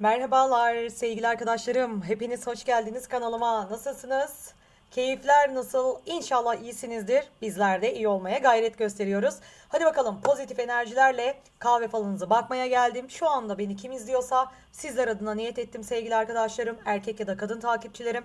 Merhabalar sevgili arkadaşlarım. Hepiniz hoş geldiniz kanalıma. Nasılsınız? Keyifler nasıl? İnşallah iyisinizdir. Bizler de iyi olmaya gayret gösteriyoruz. Hadi bakalım pozitif enerjilerle kahve falınızı bakmaya geldim. Şu anda beni kim izliyorsa sizler adına niyet ettim sevgili arkadaşlarım. Erkek ya da kadın takipçilerim.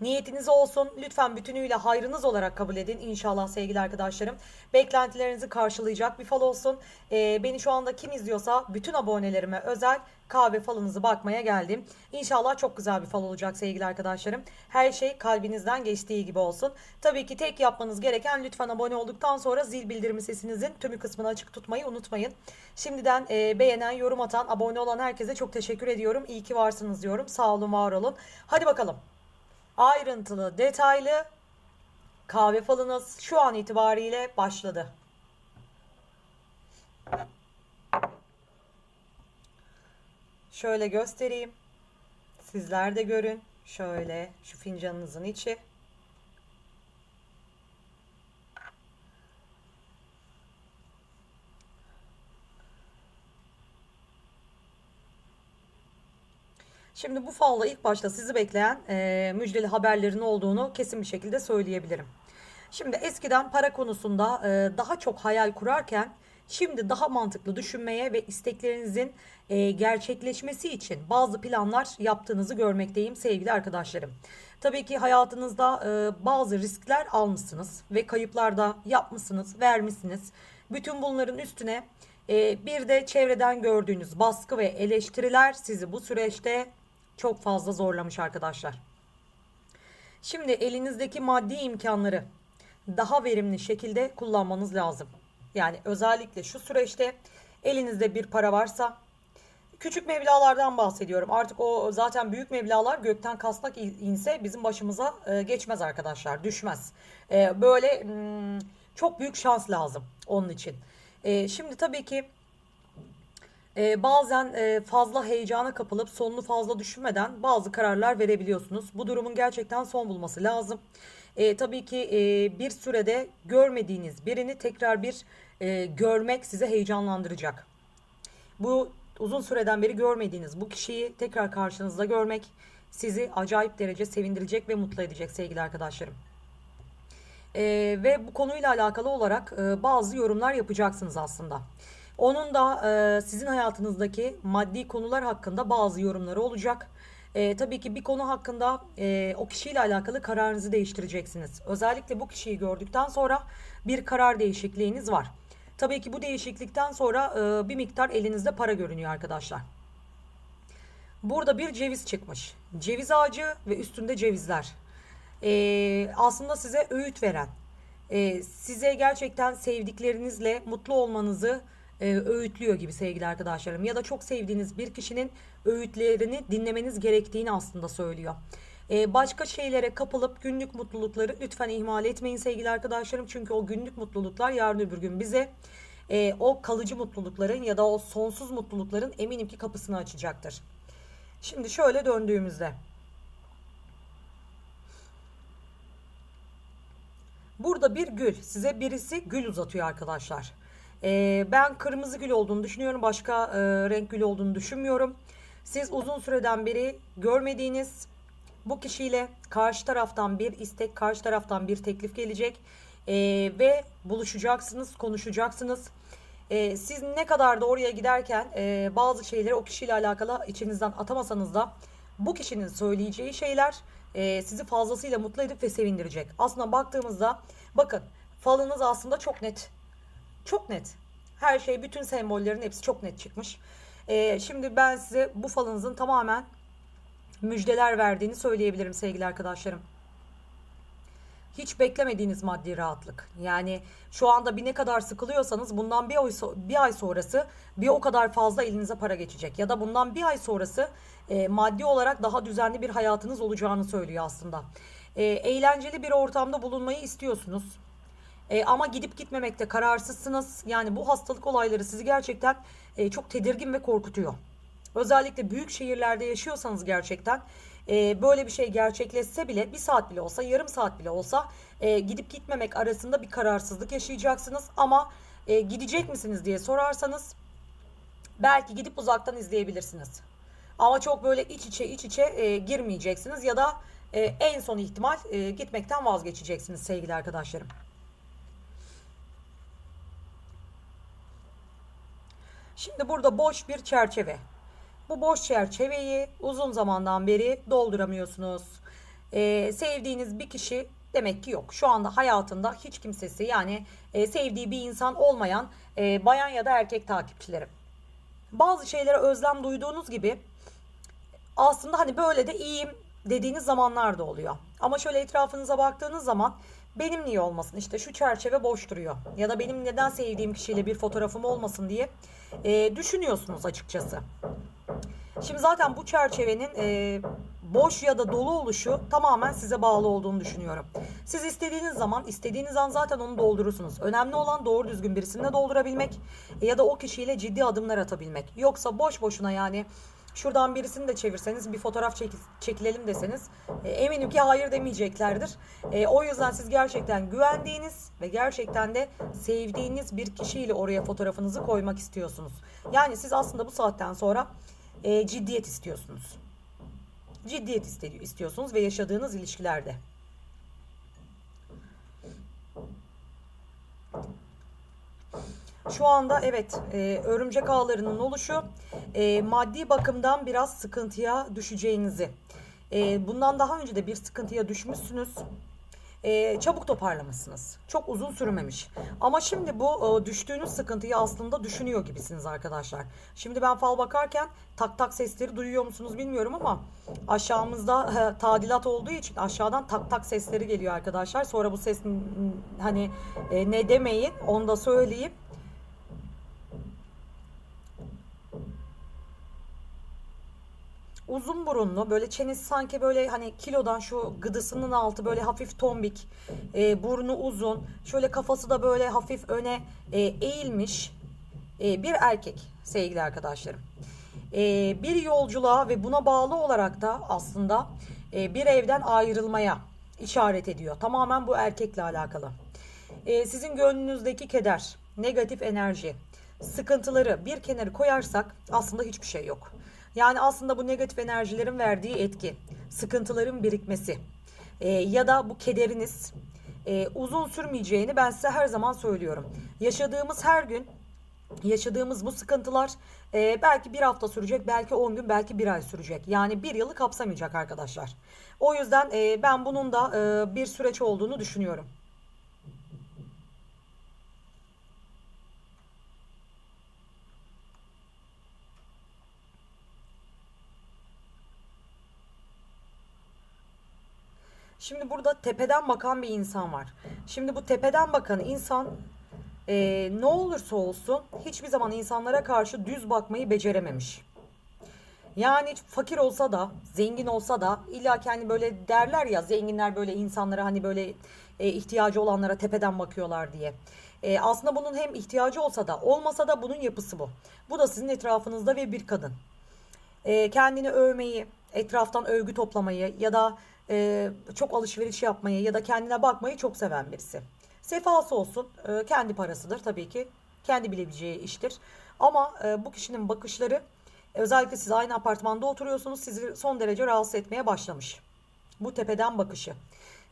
Niyetiniz olsun. Lütfen bütünüyle hayrınız olarak kabul edin inşallah sevgili arkadaşlarım. Beklentilerinizi karşılayacak bir fal olsun. Ee, beni şu anda kim izliyorsa bütün abonelerime özel kahve falınızı bakmaya geldim. İnşallah çok güzel bir fal olacak sevgili arkadaşlarım. Her şey kalbinizden geçtiği gibi olsun. Tabii ki tek yapmanız gereken lütfen abone olduktan sonra zil bildirimi sesinizin tümü kısmını açık tutmayı unutmayın. Şimdiden e, beğenen, yorum atan, abone olan herkese çok teşekkür ediyorum. İyi ki varsınız diyorum. Sağ olun, var olun. Hadi bakalım ayrıntılı, detaylı kahve falınız şu an itibariyle başladı. Şöyle göstereyim. Sizler de görün. Şöyle şu fincanınızın içi. Şimdi bu falla ilk başta sizi bekleyen e, müjdeli haberlerin olduğunu kesin bir şekilde söyleyebilirim. Şimdi eskiden para konusunda e, daha çok hayal kurarken şimdi daha mantıklı düşünmeye ve isteklerinizin e, gerçekleşmesi için bazı planlar yaptığınızı görmekteyim sevgili arkadaşlarım. Tabii ki hayatınızda e, bazı riskler almışsınız ve kayıplar da yapmışsınız, vermişsiniz. Bütün bunların üstüne e, bir de çevreden gördüğünüz baskı ve eleştiriler sizi bu süreçte çok fazla zorlamış arkadaşlar. Şimdi elinizdeki maddi imkanları daha verimli şekilde kullanmanız lazım. Yani özellikle şu süreçte elinizde bir para varsa küçük meblalardan bahsediyorum. Artık o zaten büyük meblalar gökten kasnak inse bizim başımıza e, geçmez arkadaşlar. Düşmez. E, böyle hmm, çok büyük şans lazım onun için. E, şimdi tabii ki ee, bazen e, fazla heyecana kapılıp sonunu fazla düşünmeden bazı kararlar verebiliyorsunuz. Bu durumun gerçekten son bulması lazım. E, tabii ki e, bir sürede görmediğiniz birini tekrar bir e, görmek size heyecanlandıracak. Bu uzun süreden beri görmediğiniz bu kişiyi tekrar karşınızda görmek sizi acayip derece sevindirecek ve mutlu edecek sevgili arkadaşlarım. E, ve bu konuyla alakalı olarak e, bazı yorumlar yapacaksınız aslında. Onun da e, sizin hayatınızdaki maddi konular hakkında bazı yorumları olacak. E, tabii ki bir konu hakkında e, o kişiyle alakalı kararınızı değiştireceksiniz. Özellikle bu kişiyi gördükten sonra bir karar değişikliğiniz var. Tabii ki bu değişiklikten sonra e, bir miktar elinizde para görünüyor arkadaşlar. Burada bir ceviz çıkmış. Ceviz ağacı ve üstünde cevizler. E, aslında size öğüt veren, e, size gerçekten sevdiklerinizle mutlu olmanızı e, öğütlüyor gibi sevgili arkadaşlarım. Ya da çok sevdiğiniz bir kişinin öğütlerini dinlemeniz gerektiğini aslında söylüyor. E, başka şeylere kapılıp günlük mutlulukları lütfen ihmal etmeyin sevgili arkadaşlarım. Çünkü o günlük mutluluklar yarın öbür gün bize e, o kalıcı mutlulukların ya da o sonsuz mutlulukların eminim ki kapısını açacaktır. Şimdi şöyle döndüğümüzde. Burada bir gül. Size birisi gül uzatıyor arkadaşlar. Ee, ben kırmızı gül olduğunu düşünüyorum. Başka e, renk gül olduğunu düşünmüyorum. Siz uzun süreden beri görmediğiniz bu kişiyle karşı taraftan bir istek, karşı taraftan bir teklif gelecek. Ee, ve buluşacaksınız, konuşacaksınız. Ee, siz ne kadar da oraya giderken e, bazı şeyleri o kişiyle alakalı içinizden atamasanız da bu kişinin söyleyeceği şeyler e, sizi fazlasıyla mutlu edip ve sevindirecek. Aslında baktığımızda bakın falınız aslında çok net çok net. Her şey, bütün sembollerin hepsi çok net çıkmış. Ee, şimdi ben size bu falınızın tamamen müjdeler verdiğini söyleyebilirim sevgili arkadaşlarım. Hiç beklemediğiniz maddi rahatlık. Yani şu anda bir ne kadar sıkılıyorsanız bundan bir ay, bir ay sonrası bir o kadar fazla elinize para geçecek. Ya da bundan bir ay sonrası e, maddi olarak daha düzenli bir hayatınız olacağını söylüyor aslında. E, eğlenceli bir ortamda bulunmayı istiyorsunuz e, ama gidip gitmemekte kararsızsınız. Yani bu hastalık olayları sizi gerçekten e, çok tedirgin ve korkutuyor. Özellikle büyük şehirlerde yaşıyorsanız gerçekten e, böyle bir şey gerçekleşse bile bir saat bile olsa yarım saat bile olsa e, gidip gitmemek arasında bir kararsızlık yaşayacaksınız. Ama e, gidecek misiniz diye sorarsanız belki gidip uzaktan izleyebilirsiniz. Ama çok böyle iç içe iç içe e, girmeyeceksiniz ya da e, en son ihtimal e, gitmekten vazgeçeceksiniz sevgili arkadaşlarım. Şimdi burada boş bir çerçeve. Bu boş çerçeveyi uzun zamandan beri dolduramıyorsunuz. Ee, sevdiğiniz bir kişi demek ki yok. Şu anda hayatında hiç kimsesi yani e, sevdiği bir insan olmayan e, bayan ya da erkek takipçilerim. Bazı şeylere özlem duyduğunuz gibi aslında hani böyle de iyiyim dediğiniz zamanlar da oluyor. Ama şöyle etrafınıza baktığınız zaman benim niye olmasın işte şu çerçeve boş duruyor ya da benim neden sevdiğim kişiyle bir fotoğrafım olmasın diye e, düşünüyorsunuz açıkçası. Şimdi zaten bu çerçevenin e, boş ya da dolu oluşu tamamen size bağlı olduğunu düşünüyorum. Siz istediğiniz zaman, istediğiniz an zaten onu doldurursunuz. Önemli olan doğru düzgün birisini doldurabilmek ya da o kişiyle ciddi adımlar atabilmek. Yoksa boş boşuna yani şuradan birisini de çevirseniz bir fotoğraf çek- çekilelim deseniz e, eminim ki hayır demeyeceklerdir. E, o yüzden siz gerçekten güvendiğiniz ve gerçekten de sevdiğiniz bir kişiyle oraya fotoğrafınızı koymak istiyorsunuz. Yani siz aslında bu saatten sonra e, ciddiyet istiyorsunuz. Ciddiyet istiyorsunuz ve yaşadığınız ilişkilerde. Şu anda evet e, örümcek ağlarının oluşu e, maddi bakımdan biraz sıkıntıya düşeceğinizi. E, bundan daha önce de bir sıkıntıya düşmüşsünüz. E, çabuk toparlamışsınız. Çok uzun sürmemiş. Ama şimdi bu e, düştüğünüz sıkıntıyı aslında düşünüyor gibisiniz arkadaşlar. Şimdi ben fal bakarken tak tak sesleri duyuyor musunuz bilmiyorum ama aşağımızda e, tadilat olduğu için aşağıdan tak tak sesleri geliyor arkadaşlar. Sonra bu ses hani e, ne demeyin onu da söyleyeyim. Uzun burunlu böyle çenesi sanki böyle hani kilodan şu gıdısının altı böyle hafif tombik e, burnu uzun şöyle kafası da böyle hafif öne e, eğilmiş e, bir erkek sevgili arkadaşlarım. E, bir yolculuğa ve buna bağlı olarak da aslında e, bir evden ayrılmaya işaret ediyor. Tamamen bu erkekle alakalı. E, sizin gönlünüzdeki keder, negatif enerji, sıkıntıları bir kenara koyarsak aslında hiçbir şey yok. Yani aslında bu negatif enerjilerin verdiği etki, sıkıntıların birikmesi e, ya da bu kederiniz e, uzun sürmeyeceğini ben size her zaman söylüyorum. Yaşadığımız her gün yaşadığımız bu sıkıntılar e, belki bir hafta sürecek, belki 10 gün, belki bir ay sürecek. Yani bir yılı kapsamayacak arkadaşlar. O yüzden e, ben bunun da e, bir süreç olduğunu düşünüyorum. Şimdi burada tepeden bakan bir insan var. Şimdi bu tepeden bakan insan e, ne olursa olsun hiçbir zaman insanlara karşı düz bakmayı becerememiş. Yani fakir olsa da, zengin olsa da illa ki hani böyle derler ya zenginler böyle insanlara hani böyle e, ihtiyacı olanlara tepeden bakıyorlar diye. E, aslında bunun hem ihtiyacı olsa da olmasa da bunun yapısı bu. Bu da sizin etrafınızda ve bir kadın. E, kendini övmeyi, etraftan övgü toplamayı ya da e, çok alışveriş yapmayı ya da kendine bakmayı çok seven birisi. Sefası olsun, e, kendi parasıdır tabii ki. Kendi bilebileceği iştir. Ama e, bu kişinin bakışları özellikle siz aynı apartmanda oturuyorsunuz sizi son derece rahatsız etmeye başlamış. Bu tepeden bakışı.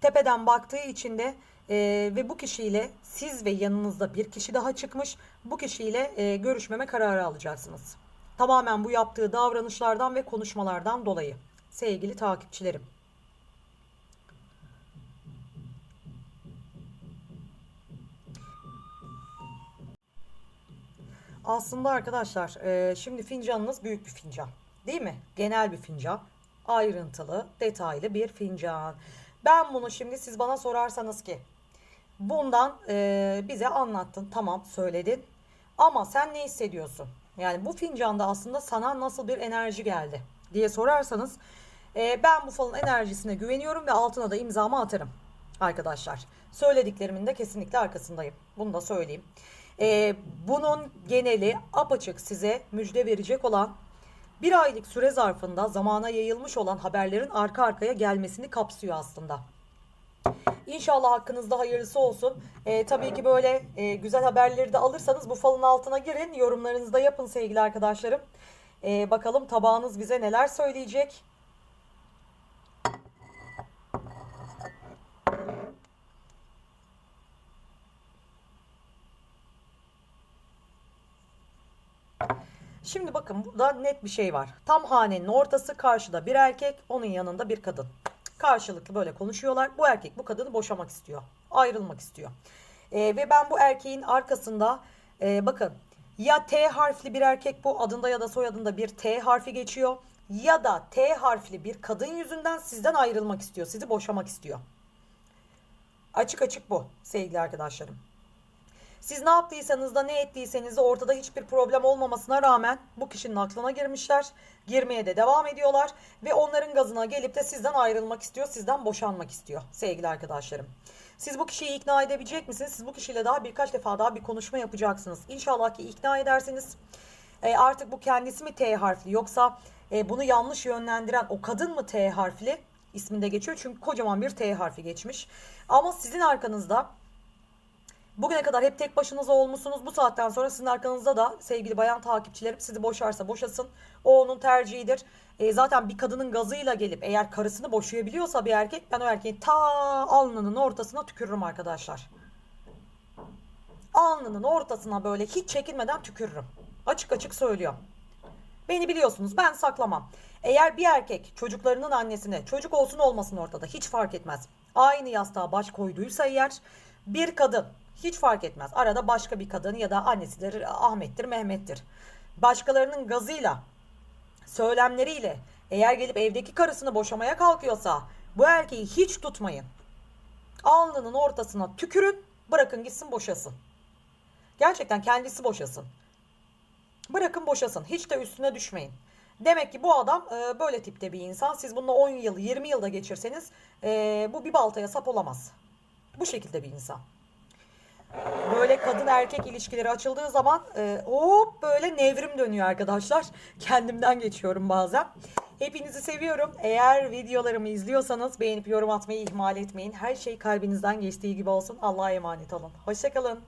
Tepeden baktığı için de e, ve bu kişiyle siz ve yanınızda bir kişi daha çıkmış. Bu kişiyle e, görüşmeme kararı alacaksınız. Tamamen bu yaptığı davranışlardan ve konuşmalardan dolayı. Sevgili takipçilerim. Aslında arkadaşlar e, şimdi fincanınız büyük bir fincan. Değil mi? Genel bir fincan. Ayrıntılı, detaylı bir fincan. Ben bunu şimdi siz bana sorarsanız ki bundan e, bize anlattın. Tamam söyledin. Ama sen ne hissediyorsun? Yani bu fincanda aslında sana nasıl bir enerji geldi diye sorarsanız e, ben bu falın enerjisine güveniyorum ve altına da imzamı atarım arkadaşlar. Söylediklerimin de kesinlikle arkasındayım. Bunu da söyleyeyim. E, bunun geneli apaçık size müjde verecek olan bir aylık süre zarfında zamana yayılmış olan haberlerin arka arkaya gelmesini kapsıyor aslında. İnşallah hakkınızda hayırlısı olsun. Ee, tabii ki böyle e, güzel haberleri de alırsanız bu falın altına girin. Yorumlarınızı da yapın sevgili arkadaşlarım. Ee, bakalım tabağınız bize neler söyleyecek. Şimdi bakın burada net bir şey var. Tam hanenin ortası karşıda bir erkek, onun yanında bir kadın. Karşılıklı böyle konuşuyorlar. Bu erkek bu kadını boşamak istiyor. Ayrılmak istiyor. Ee, ve ben bu erkeğin arkasında e, bakın ya T harfli bir erkek bu adında ya da soyadında bir T harfi geçiyor. Ya da T harfli bir kadın yüzünden sizden ayrılmak istiyor. Sizi boşamak istiyor. Açık açık bu sevgili arkadaşlarım. Siz ne yaptıysanız da ne ettiyseniz de ortada hiçbir problem olmamasına rağmen bu kişinin aklına girmişler. Girmeye de devam ediyorlar ve onların gazına gelip de sizden ayrılmak istiyor, sizden boşanmak istiyor sevgili arkadaşlarım. Siz bu kişiyi ikna edebilecek misiniz? Siz bu kişiyle daha birkaç defa daha bir konuşma yapacaksınız. İnşallah ki ikna edersiniz. E, artık bu kendisi mi T harfli yoksa e, bunu yanlış yönlendiren o kadın mı T harfli isminde geçiyor. Çünkü kocaman bir T harfi geçmiş. Ama sizin arkanızda Bugüne kadar hep tek başınıza olmuşsunuz. Bu saatten sonra sizin arkanızda da sevgili bayan takipçilerim sizi boşarsa boşasın. O onun tercihidir. E, zaten bir kadının gazıyla gelip eğer karısını boşayabiliyorsa bir erkek ben o erkeğin ta alnının ortasına tükürürüm arkadaşlar. Alnının ortasına böyle hiç çekinmeden tükürürüm. Açık açık söylüyorum. Beni biliyorsunuz ben saklamam. Eğer bir erkek çocuklarının annesine çocuk olsun olmasın ortada hiç fark etmez. Aynı yastığa baş koyduysa eğer bir kadın hiç fark etmez. Arada başka bir kadın ya da annesidir, Ahmet'tir, Mehmet'tir. Başkalarının gazıyla, söylemleriyle eğer gelip evdeki karısını boşamaya kalkıyorsa bu erkeği hiç tutmayın. Alnının ortasına tükürün, bırakın gitsin boşasın. Gerçekten kendisi boşasın. Bırakın boşasın. Hiç de üstüne düşmeyin. Demek ki bu adam e, böyle tipte bir insan. Siz bununla 10 yıl, 20 yılda geçirseniz e, bu bir baltaya sap olamaz. Bu şekilde bir insan. Böyle kadın erkek ilişkileri açıldığı zaman e, hop böyle nevrim dönüyor arkadaşlar. Kendimden geçiyorum bazen. Hepinizi seviyorum. Eğer videolarımı izliyorsanız beğenip yorum atmayı ihmal etmeyin. Her şey kalbinizden geçtiği gibi olsun. Allah'a emanet olun. Hoşçakalın.